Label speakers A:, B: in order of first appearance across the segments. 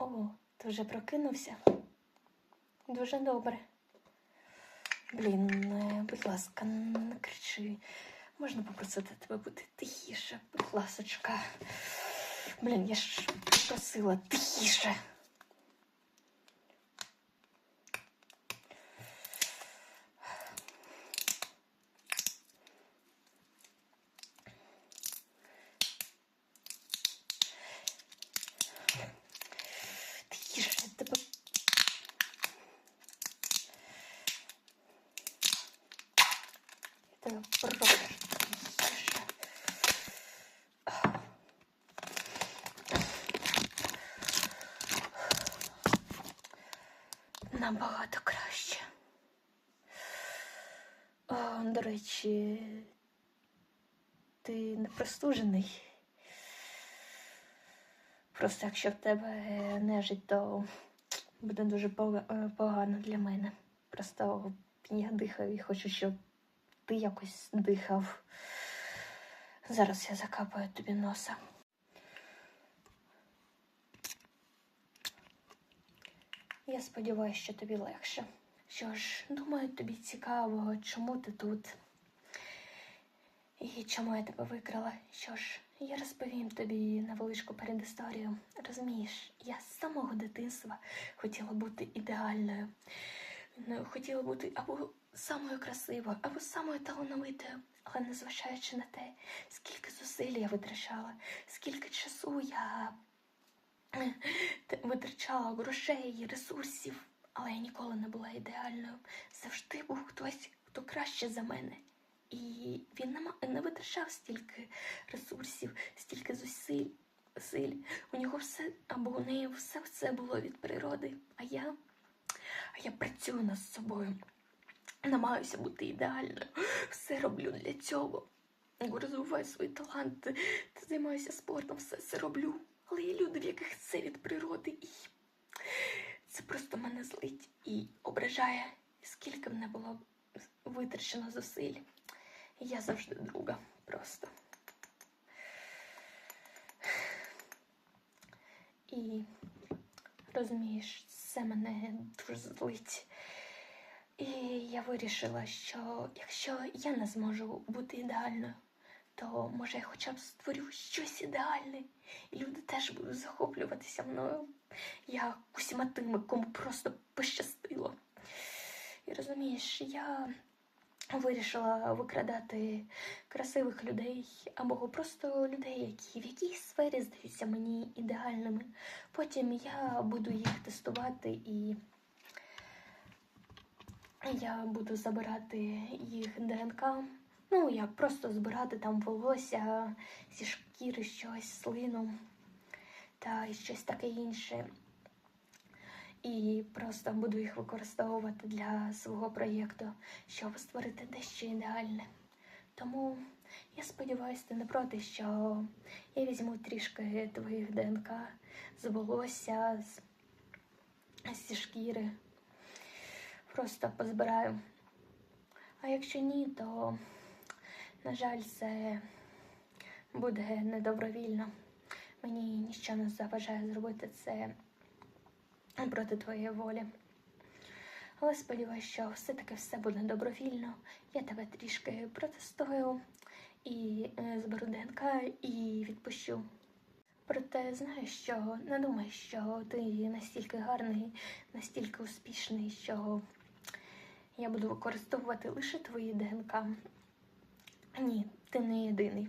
A: О, ти вже прокинувся? Дуже добре. Блін, е, будь ласка, не кричи. Можна попросити тебе бути тихіше, будь ласочка. Блін, я ж просила тихіше. Тихіше, я тебе Я тебе прошу. тихіше. Набагато краще. О, до речі, ти не простужений. Просто якщо в тебе нежить, то буде дуже е, погано для мене. Просто я дихаю і хочу, щоб ти якось дихав. Зараз я закапаю тобі носа. Я сподіваюся, що тобі легше. Що ж, думаю, тобі цікаво, чому ти тут і чому я тебе викрала. Що ж, я розповім тобі невеличку передісторію. Розумієш, я з самого дитинства хотіла бути ідеальною. Ну, Хотіла бути або самою красивою, або самою талановитою. Але незважаючи на те, скільки зусиль я витрачала, скільки часу я витрачала грошей, ресурсів, але я ніколи не була ідеальною. Завжди був хтось, хто краще за мене. І він не, витрачав стільки ресурсів, стільки зусиль. Силь. У нього все або у неї все це було від природи. А я, а я працюю над собою. Намагаюся бути ідеальною. Все роблю для цього. Розвиваю свої таланти, займаюся спортом, все це роблю. Але є люди, в яких це від природи, і це просто мене злить і ображає, скільки в мене було витрачено зусиль. Я завжди друга просто. І розумієш, це мене дуже злить. І я вирішила, що якщо я не зможу бути ідеальною, то може я хоча б створю щось ідеальне, і люди теж будуть захоплюватися мною. Я усіма тими, кому просто пощастило. І розумієш, я вирішила викрадати красивих людей або просто людей, які в якійсь сфері здаються мені ідеальними. Потім я буду їх тестувати і я буду забирати їх ДНК. Ну, як просто збирати там волосся зі шкіри, щось, слину та щось таке інше. І просто буду їх використовувати для свого проєкту, щоб створити дещо ідеальне. Тому я сподіваюся, ти не проти, що я візьму трішки твоїх ДНК з волосся, з, зі шкіри. Просто позбираю. А якщо ні, то, на жаль, це буде недобровільно. Мені нічого не заважає зробити це проти твоєї волі. Але сподіваюся, що все-таки все буде добровільно. Я тебе трішки протестую і е, зберу ДНК і відпущу. Проте знаєш що, не думай, що ти настільки гарний, настільки успішний, що я буду використовувати лише твої ДНК. Ні, ти не єдиний.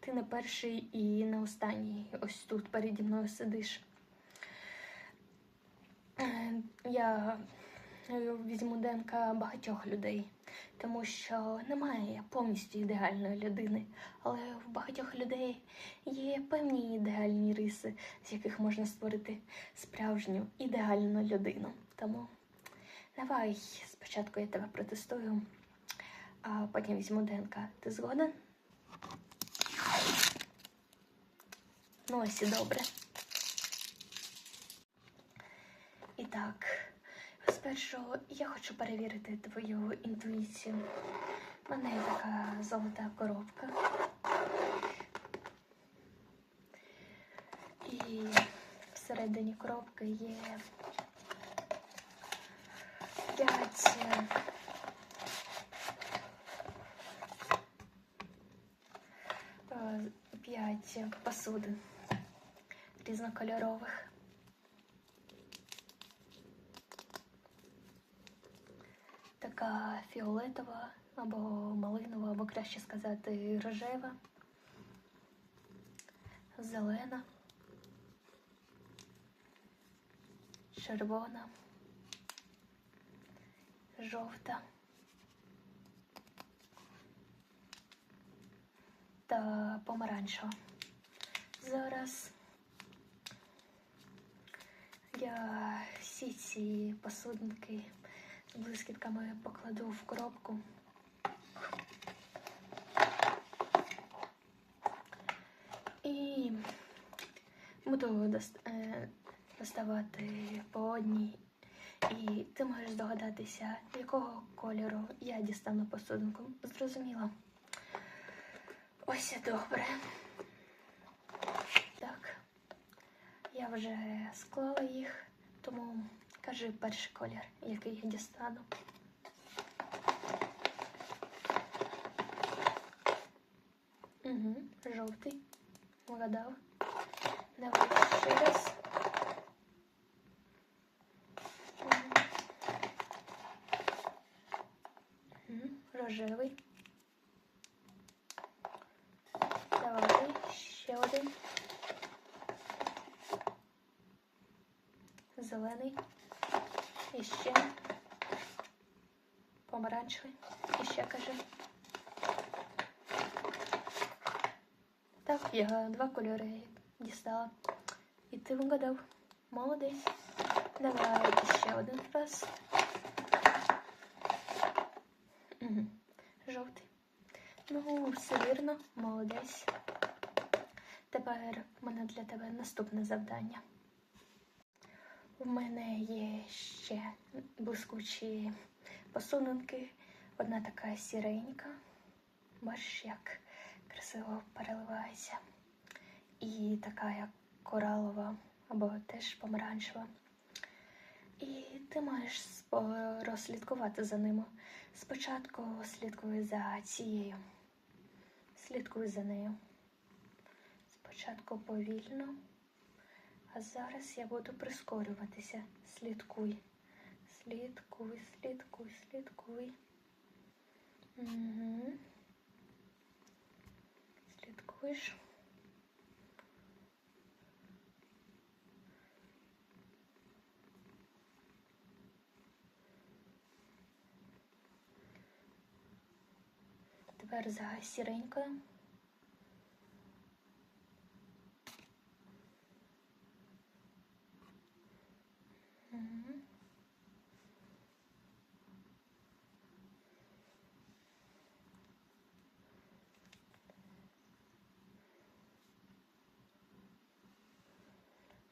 A: Ти не перший і не останній. Ось тут переді мною сидиш. Е, Я е, візьму ДНК багатьох людей, тому що немає повністю ідеальної людини, але в багатьох людей є певні ідеальні риси, з яких можна створити справжню ідеальну людину. Тому давай спочатку я тебе протестую, а потім візьму ДНК. Ти згоден? Ну ось і добре. І так, спершу я хочу перевірити твою інтуїцію. У мене є така золота коробка. І всередині коробки є 5 5 посудин різнокольорових. Така фіолетова або малинова, або краще сказати, рожева, зелена, червона, жовта та помаранчева. Зараз я всі ці посудинки з блискітками покладу в коробку. І буду е, доставати по одній. І ти можеш здогадатися, якого кольору я дістану посудинку. Зрозуміло. Ось і добре. Так. Я вже склала їх, тому кажи перший колір, який я дістану. Угу, жовтий. Вгадав. Давай ще раз. Мгм, Рожевий. Давай ще один. Зелений. І ще. Помаранчевий. І ще кажи. Так, я два кольори дістала. І ти вгадав. Молодець. Давай ще один раз. Угу. Жовтий. Ну, все вірно, молодець. Тепер в мене для тебе наступне завдання. У мене є ще блискучі посунунки. Одна така сіренька. Бачиш, як красиво переливається. І така як коралова або теж помаранчева. І ти маєш розслідкувати за ними. Спочатку слідкуй за цією. Слідкуй за нею. Спочатку повільно, а зараз я буду прискорюватися. Слідкуй. Слідкуй, слідкуй, слідкуй. Угу. Слідкуєш. Тепер за сіренькою. Мгм.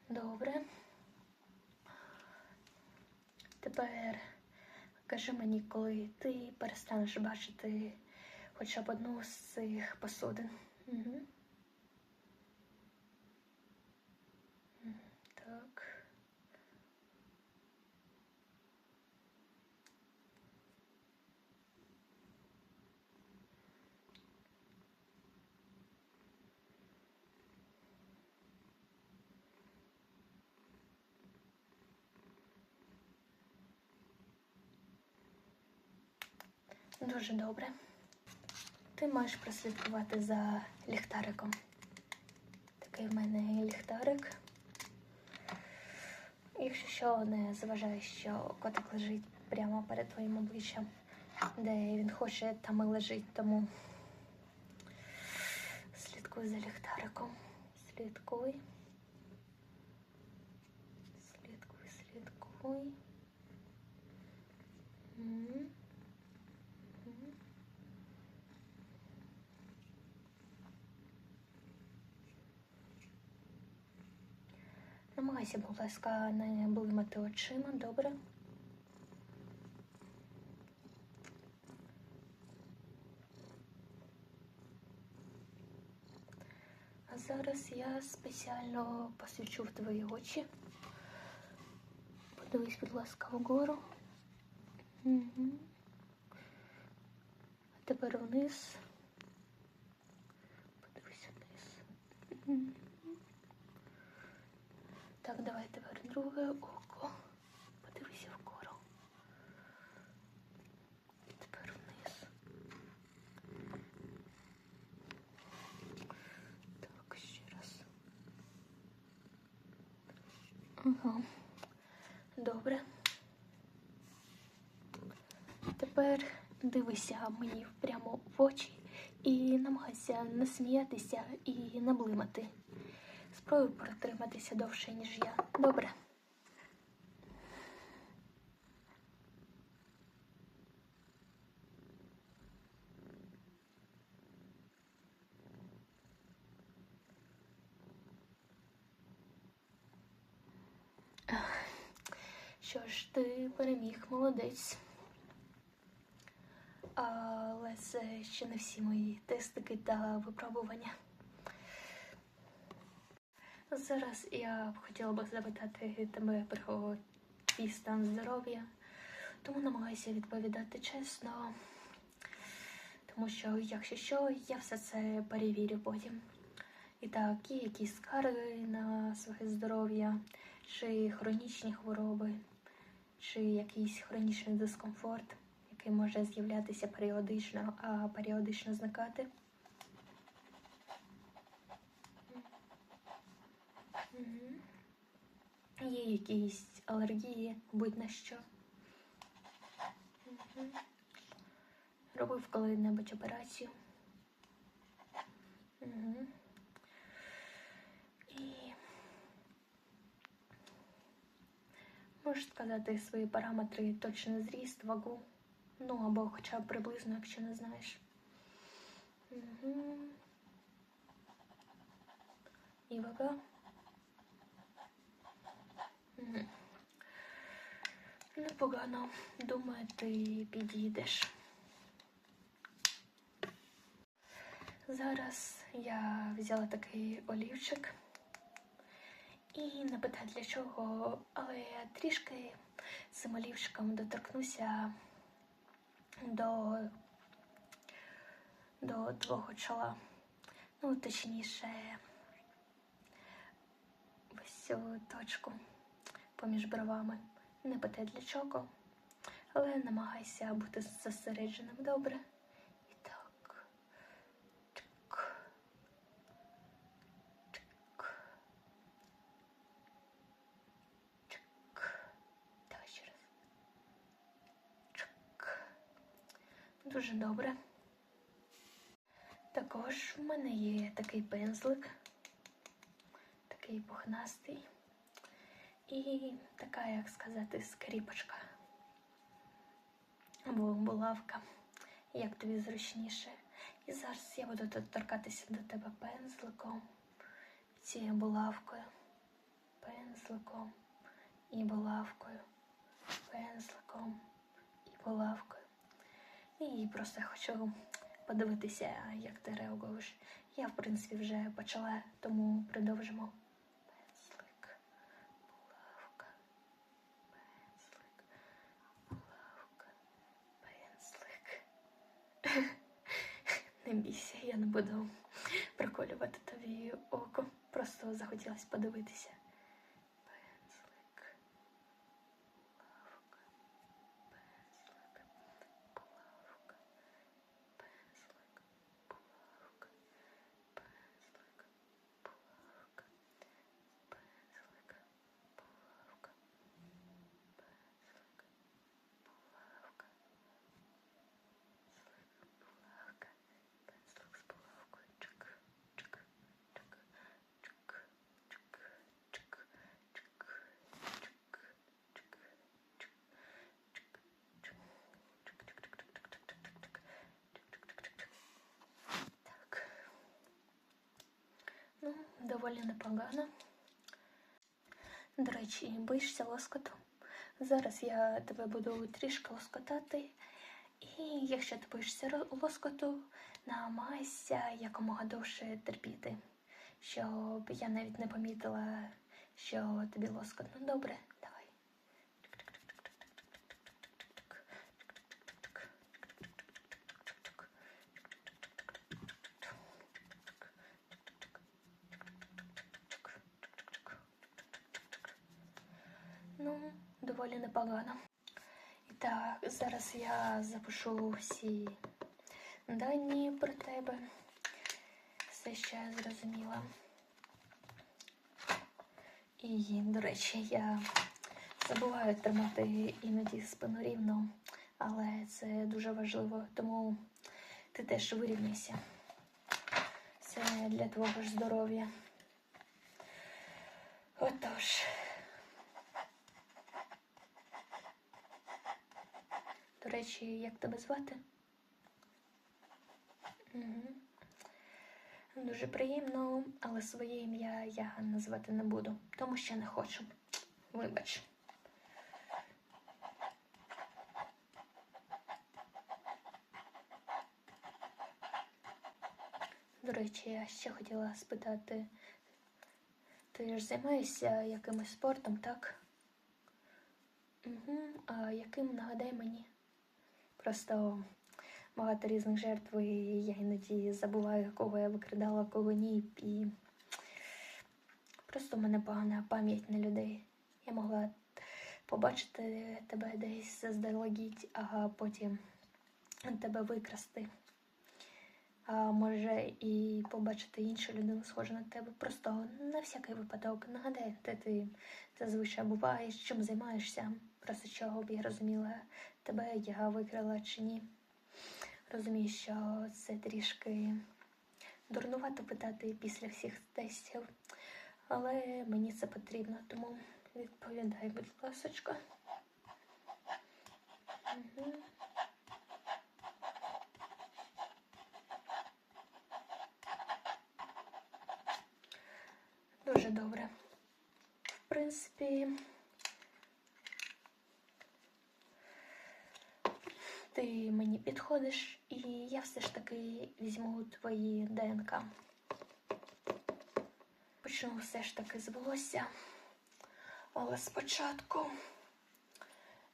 A: Добре. Тепер кажи мені, коли ти перестанеш бачити хоча б одну з цих посудин. Угу. Так. Дуже добре. Ти маєш прослідкувати за ліхтариком. Такий в мене ліхтарик. Якщо що, не зважай, що котик лежить прямо перед твоїм обличчям, де він хоче, там і лежить, тому слідкуй за ліхтариком. Слідкуй. Слідкуй, слідкуй. Намагайся, будь ласка, не блимати очима, добре? А зараз я спеціально посвічу в твої очі. Подивись, будь ласка, вгору. Угу. А тепер вниз. Подивись вниз. Так, давай тепер друге око. Подивися вгору. Тепер вниз. Так, ще раз. Ага. Добре. Тепер дивися мені прямо в очі і намагайся не сміятися і не блимати. Спробуй протриматися довше, ніж я. Добре. Що ж, ти переміг, молодець. Але це ще не всі мої тестики та випробування. Зараз я б хотіла би запитати тебе про твій стан здоров'я, тому намагаюся відповідати чесно, тому що, якщо що, я все це перевірю потім. І так, є якісь скарги на своє здоров'я, чи хронічні хвороби, чи якийсь хронічний дискомфорт, який може з'являтися періодично, а періодично зникати. Мгм. Є якісь алергії, будь на що. Мгм. Робив коли-небудь операцію. Угу. І можеш сказати свої параметри, точний зріст, вагу. Ну або хоча б приблизно, якщо не знаєш. Угу. І вага. Непогано. Думаю, ти підійдеш. Зараз я взяла такий олівчик і не питаю для чого, але я трішки цим олівчиком доторкнуся до, до твого чола. Ну, точніше, ось цю точку поміж бровами. Не питай для чого, але намагайся бути зосередженим добре. І так. Чик. Чик. Чик. Давай ще раз. Чик. Дуже добре. Також в мене є такий пензлик, такий пухнастий. І така, як сказати, скріпочка. Або булавка, як тобі зручніше. І зараз я буду торкатися до тебе пензликом, цією булавкою, пензликом і булавкою, пензликом і булавкою. І просто хочу подивитися, як ти реагуєш. Я, в принципі, вже почала, тому продовжимо. Пензлик, булавка, пензлик, булавка, пензлик. Не бійся, я не буду проколювати тобі око. Просто захотілося подивитися. Доволі непогано. До речі, боїшся лоскоту. Зараз я тебе буду трішки лоскотати. І якщо ти боїшся лоскоту, намагайся якомога довше терпіти. щоб я навіть не помітила, що тобі лоскотно. Добре, давай. Ну, доволі непогано. І так, зараз я запишу всі дані про тебе. Все ще зрозуміла. І, до речі, я забуваю тримати іноді спину рівно, але це дуже важливо, тому ти теж вирівняйся. Це для твого ж здоров'я. Отож. До речі, як тебе звати? Угу. Дуже приємно, але своє ім'я я назвати не буду, тому що не хочу. Вибач. До речі, я ще хотіла спитати, ти ж займаєшся якимось спортом, так? Угу. А яким нагадай мені? Просто багато різних жертв, і я іноді забуваю, кого я викрадала, кого ні. І просто в мене погана пам'ять на людей. Я могла побачити тебе десь заздалегідь, а потім тебе викрасти. А може і побачити іншу людину, схожу на тебе. Просто на всякий випадок. Нагадай, де ти зазвичай буваєш, чим займаєшся, просто чого б я розуміла, тебе я викрала чи ні. Розумію, що це трішки дурнувато питати після всіх тестів, але мені це потрібно, тому відповідай, будь ласочка. Угу. Дуже добре. В принципі, ти мені підходиш, і я все ж таки візьму твої ДНК. Почну все ж таки з волосся. Але спочатку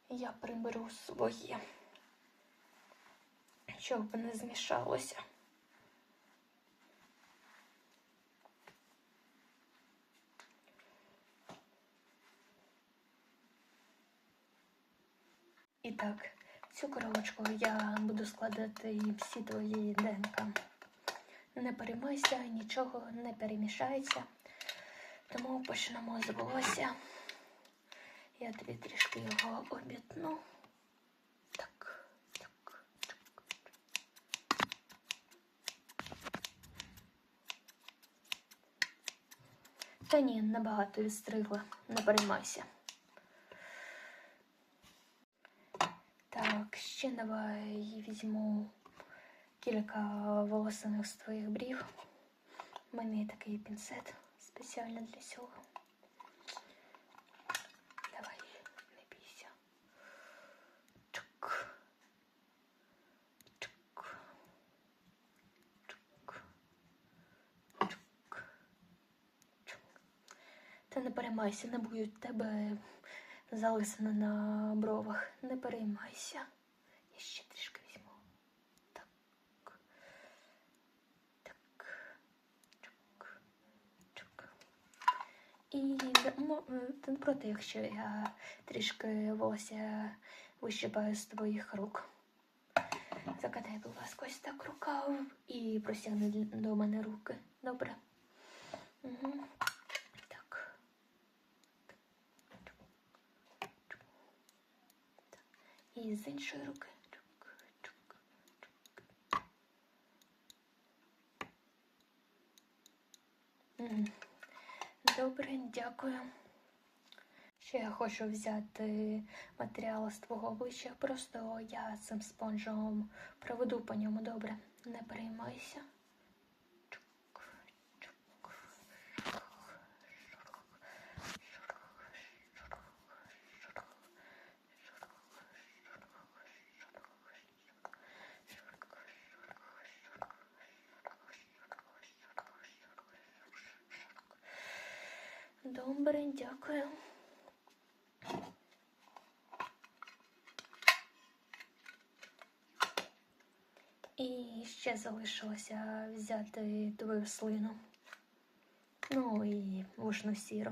A: я приберу своє, щоб не змішалося. І так, цю коробочку я буду складати всі твої ДНК. Не переймайся, нічого не перемішається. Тому почнемо з волосся. Я тобі трішки його обітну. Так, так, так. Та ні, набагато відстригла, не переймайся. Ще давай візьму кілька волосиних з твоїх брів. У мене є такий пінцет спеціально для цього. Давай, не бійся. Чук. Чук. Чук. Чук. Чук. Та не переймайся, не будуть тебе залисина на бровах. Не переймайся. Я ще трішки візьму. Так. Так. Чук. Чук. І не проти, якщо я трішки волосся вищипаю з твоїх рук. Закатай, будь ласка, ось так рукав і простягни до мене руки. Добре? Угу. Так. І з іншої руки. Чук, чук, чук. Мгм. Добре, дякую. Ще я хочу взяти матеріал з твого обличчя, просто я цим спонжем проведу по ньому добре. Не переймайся. Чук, чук. Добре, дякую. І ще залишилося взяти твою слину. Ну і вушну сіру.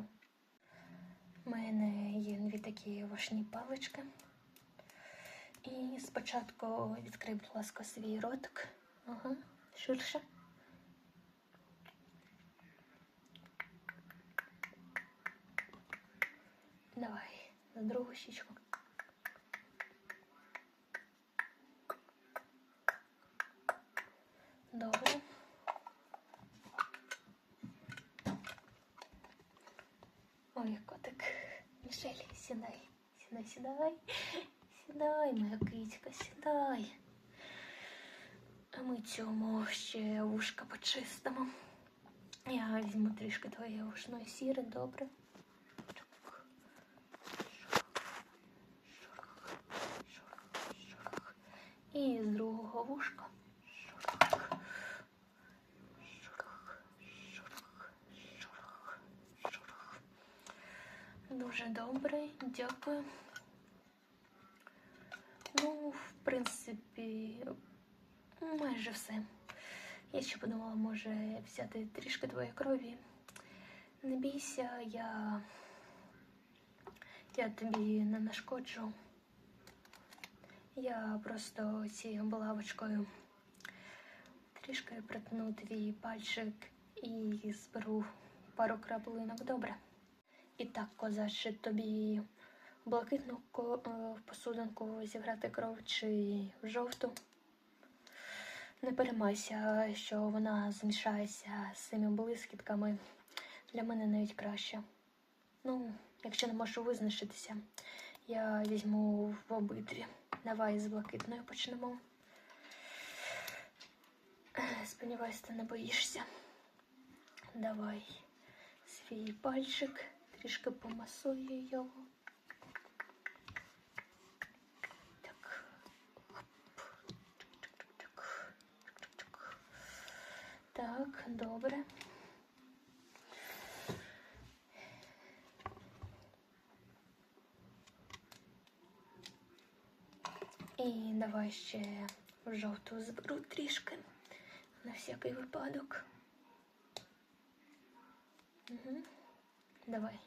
A: У мене є дві такі вушні палички. І спочатку відкрий, будь ласка, свій ротик. Ага, ширше. Давай, на другу щічку. Добре. Ой, котик. Мішель, сідай. Сідай, сідай. Сідай, моя кицька, сідай. А ми цьому ще вушка почистимо. Я візьму трішки твоєї вушної сіри, добре. Другого вушка. Шурх. Шурх, шурх, шурх, шурх. Дуже добре, дякую. Ну, в принципі, майже все. Я ще подумала, може взяти трішки твоєї крові. Не бійся, я, я тобі не нашкоджу. Я просто цією булавочкою трішки притну твій пальчик і зберу пару краплинок добре. І так, козаче, тобі блакитну е, посудинку зіграти кров чи в жовту. Не переймайся, що вона змішається з цими блискітками. Для мене навіть краще. Ну, якщо не можу визначитися, я візьму в обидві. Давай з блакитною почнемо. Сподіваюсь, ти не боїшся. Давай свій пальчик, трішки помасую його. Так. Так, добре. І давай ще жовту зберу трішки на всякий випадок. Угу. Давай.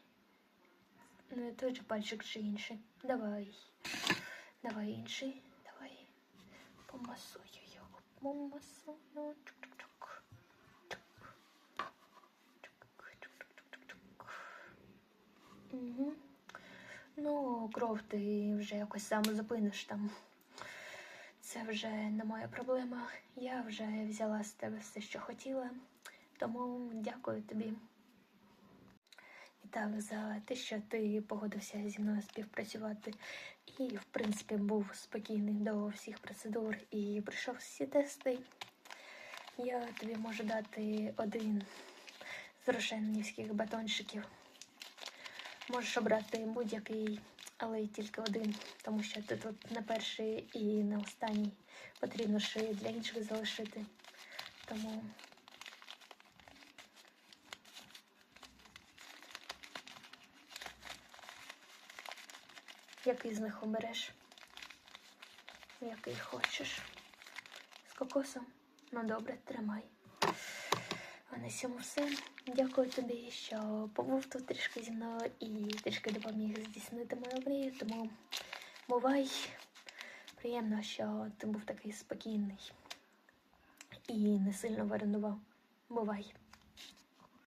A: Ну, той же пальчик чи інший. Давай. Давай інший. Давай. Помасую його. Помасую. Угу. Ну, кров ти вже якось сам зупиниш там. Це вже не моя проблема. Я вже взяла з тебе все, що хотіла. Тому дякую тобі. І так, за те, що ти погодився зі мною співпрацювати. І, в принципі, був спокійний до всіх процедур і пройшов всі тести. Я тобі можу дати один з рошенівських батончиків. Можеш обрати будь-який, але й тільки один, тому що ти тут не перший і не останній. Потрібно ще для інших залишити. Тому який з них обереш? Який хочеш? З кокосом? Ну добре, тримай. А на цьому все. Дякую тобі, що побув тут трішки зі мною і трішки допоміг здійснити мою мрію. Тому бувай. Приємно, що ти був такий спокійний і не сильно виренував. Бувай.